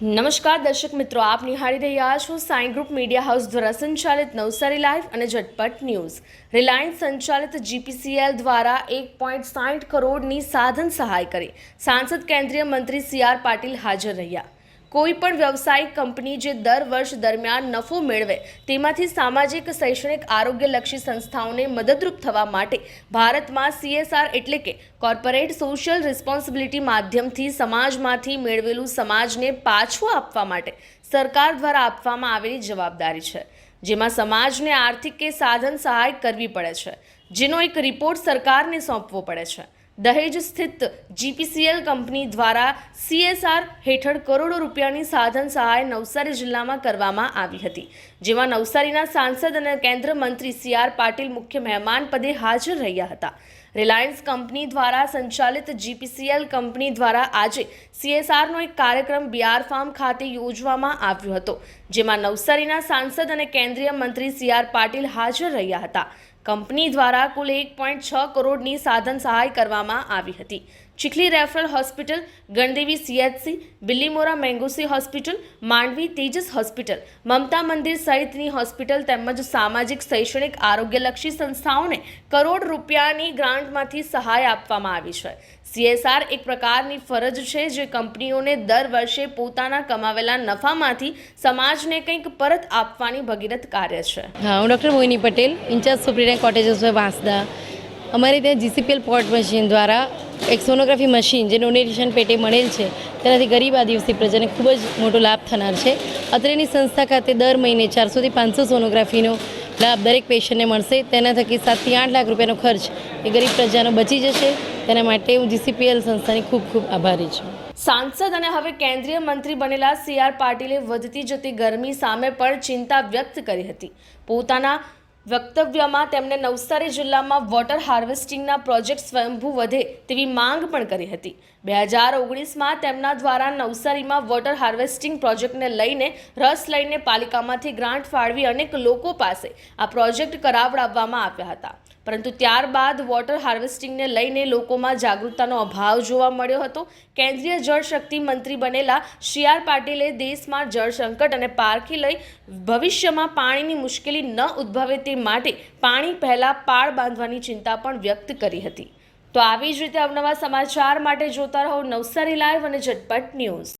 નમસ્કાર દર્શક મિત્રો, આપ નિહાળી રહ્યા છો સાઈ ગ્રુપ મીડિયા હાઉસ દ્વારા સંચાલિત નવસારી લાઈવ અને ઝટપટ ન્યૂઝ. રિલાયન્સ સંચાલિત જીપીસીએલ દ્વારા એક પોઈન્ટ સાઠ કરોડની સાધન સહાય કરી સાંસદ કેન્દ્રીય મંત્રી સી આર પાટીલ હાજર રહ્યા. કોઈ પણ વ્યવસાયિક કંપની જે દર વર્ષ દરમિયાન નફો મેળવે, તેમાંથી સામાજિક, શૈક્ષણિક, આરોગ્યલક્ષી સંસ્થાઓને મદદરૂપ થવા માટે ભારતમાં સીએસઆર એટલે કે કોર્પોરેટ સોશિયલ રિસ્પોન્સિબિલિટી માધ્યમથી સમાજમાંથી મેળવેલું સમાજને પાછું આપવા માટે સરકાર દ્વારા આપવામાં આવેલી જવાબદારી છે, જેમાં સમાજને આર્થિક કે સાધન સહાય કરવી પડે છે, જેનો એક રિપોર્ટ સરકારને સોંપવો પડે છે. દહેજ સ્થિત જીપીસીએલ કંપની દ્વારા સીએસઆર હેઠળ કરોડો રૂપિયાની સાધન સહાય નવસારી જિલ્લામાં કરવામાં આવી હતી, જેમાં નવસારીના સાંસદ અને કેન્દ્ર મંત્રી સી આર પાટીલ મુખ્ય મહેમાન પદે હાજર રહ્યા હતા. રિલાયન્સ કંપની દ્વારા સંચાલિત જીપીસીએલ કંપની દ્વારા આજે સીએસઆરનો એક કાર્યક્રમ બિહાર ફાર્મ ખાતે યોજવામાં આવ્યો હતો, જેમાં નવસારીના સાંસદ અને કેન્દ્રીય મંત્રી સી આર પાટીલ હાજર રહ્યા હતા. કંપની દ્વારા કુલ એક પોઈન્ટ છ કરોડની સાધન સહાય કરવામાં આવી હતી. Chikhli referral hospital, Gandevi CHC Bilimora Mangusi hospital, Mandvi Tejas hospital. Mamata Mandir સહિતની હોસ્પિટલ તેમજ સામાજિક, શૈક્ષણિક, આરોગ્યલક્ષી સંસ્થાઓને કરોડ રૂપિયાની ગ્રાન્ટમાંથી સહાય આપવામાં આવી છે. સીએસઆર એક પ્રકારની ફરજ છે જે કંપનીઓને દર વર્ષે પોતાના કમાવેલા નફામાંથી સમાજને કંઈક પરત આપવાની ભગીરથ કાર્ય છે. હા, હું doctor Mohini Patel, in charge superintendent cottage Vansda. અમારે ત્યાં જીસીપીએલ પોર્ટ મશીન દ્વારા એક સોનોગ્રાફી મશીન જે ડોનેશન પેટે મળેલ છે, તેનાથી ગરીબ આદિવાસી પ્રજાને ખૂબ જ મોટો લાભ થનાર છે. અત્રેની સંસ્થા ખાતે દર મહિને ચારસોથી પાંચસો સોનોગ્રાફીનો લાભ દરેક પેશન્ટને મળશે. તેના થકી સાતથી આઠ લાખ રૂપિયાનો ખર્ચ એ ગરીબ પ્રજાનો બચી જશે. તેના માટે હું જીસીપીએલ સંસ્થાની ખૂબ ખૂબ આભારી છું. સાંસદ અને હવે કેન્દ્રીય મંત્રી બનેલા સી આર પાટીલે વધતી જતી ગરમી સામે પણ ચિંતા વ્યક્ત કરી હતી. પોતાના વક્તવ્યમાં તેમણે નવસારી જિલ્લામાં વોટર હાર્વેસ્ટિંગના પ્રોજેક્ટ સ્વયંભૂ વધે તેવી માંગ પણ કરી હતી. બે હજાર ઓગણીસમાં તેમના દ્વારા નવસારીમાં વોટર હાર્વેસ્ટિંગ પ્રોજેક્ટને લઈને રસ લઈને પાલિકામાંથી ગ્રાન્ટ ફાળવી અનેક લોકો પાસે આ પ્રોજેક્ટ કરાવડાવવામાં આવ્યા હતા. પરંતુ ત્યારબાદ વોટર હાર્વેસ્ટિંગને લઈને લોકોમાં જાગૃતતાનો અભાવ જોવા મળ્યો હતો. કેન્દ્રીય જળશક્તિ મંત્રી બનેલા સી આર પાટીલે દેશમાં જળ સંકટ અને પારખી લઈ ભવિષ્યમાં પાણીની મુશ્કેલી ન ઉદ્ભવે તે માટે પાણી પહેલાં પાળ બાંધવાની ચિંતા પણ વ્યક્ત કરી હતી. તો આવી જ રીતે અવનવા સમાચાર માટે જોતા રહો નવસારી લાઈવ અને ઝટપટ news.